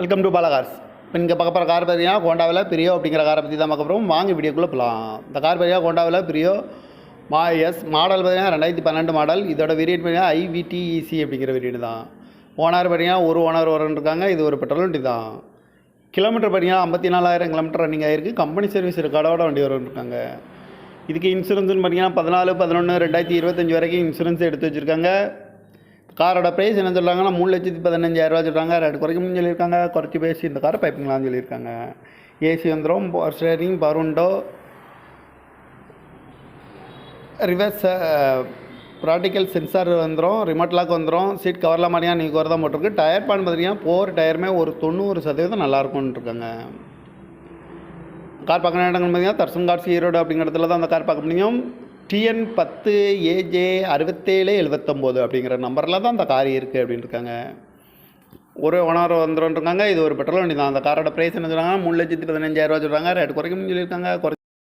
Welcome to பாலகார்ஸ் இப்போ இங்கே பார்க்க போகிற கார் பார்த்தீங்கன்னா ஹோண்டாவில் பிரியோ அப்படிங்கிற காரை பற்றி தான் பார்க்க போகிறோம் வாங்க வீடியோக்குள்ளே போகலாம் இந்த கார் பார்த்தீங்கன்னா ஹோண்டாவில் பிரியோ மா எஸ் மாடல் பார்த்தீங்கன்னா ரெண்டாயிரத்தி பன்னெண்டு மாடல்? இதோட வேரியன்ட் பார்த்தீங்கன்னா ஐவிடிஇசி அப்படிங்கிற வேரியன்ட் தான். ஓனர் பார்த்தீங்கன்னா ஒரு ஓனர் வரன்னு இருக்காங்க. இது ஒரு பெட்ரோல் வண்டி தான். கிலோமீட்டர் பார்த்தீங்கன்னா ஐம்பத்தி நாலாயிரம் கிலோமீட்டர் ரன்னிங் ஆயிருக்கு. கம்பெனி சர்வீஸ் ரெக்கார்டோட வண்டி வரன்னு இருக்காங்க. இதுக்கு இன்சூரன்ஸ்னு பார்த்தீங்கன்னா பதினாலு பதினொன்று ரெண்டாயிரத்தி இருபத்தஞ்சி வரைக்கும் இன்சூரன்ஸ் எடுத்து வச்சுருக்காங்க. காரோட ப்ரைஸ் என்ன சொல்கிறாங்கன்னா மூணு லட்சத்தி பதினஞ்சாயிரரூவா சொல்கிறாங்க ரெண்டு குறைக்கணும்னு சொல்லியிருக்காங்க. குறைச்சி பேசி இந்த காரை பைப்பிங்லாம் சொல்லியிருக்காங்க. ஏசி வந்துடும் பவர் ஸ்டேரிங் பருண்டோ ரிவர்ஸ் ப்ராக்டிக்கல் சென்சார் வந்துடும் ரிமோட் லாக் வந்துடும் சீட் கவர்லாம் மாதிரியா நீங்கள் கவர் தான் போட்டிருக்கு. டயர் பான் பார்த்தீங்கன்னா போர் டயருமே ஒரு தொண்ணூறு சதவீதம் நல்லாயிருக்கும்னு இருக்காங்க. கார் பார்க்குற இடங்கள் பார்த்தீங்கன்னா தர்சன் கார்ஸ் ஈரோடு அப்படிங்கிற இடத்துல தான் அந்த கார் பார்க்க முடியும். டிஎன் பத்து ஏஜே அறுபத்தேழு எழுபத்தொம்போது அப்படிங்கிற நம்பரில் தான் அந்த கார் இருக்குது அப்படின்னு இருக்காங்க ஒரு ஓனர் வந்துடும் இருக்காங்க இது ஒரு பெட்ரோல் வண்டி தான் அந்த காரோட ப்ரைஸ் என்ன சொல்கிறாங்க மூணு லட்சத்தி பதினஞ்சாயிரரூவா சொல்கிறாங்க ரேட் குறைக்கணும்னு சொல்லியிருக்காங்க. குறை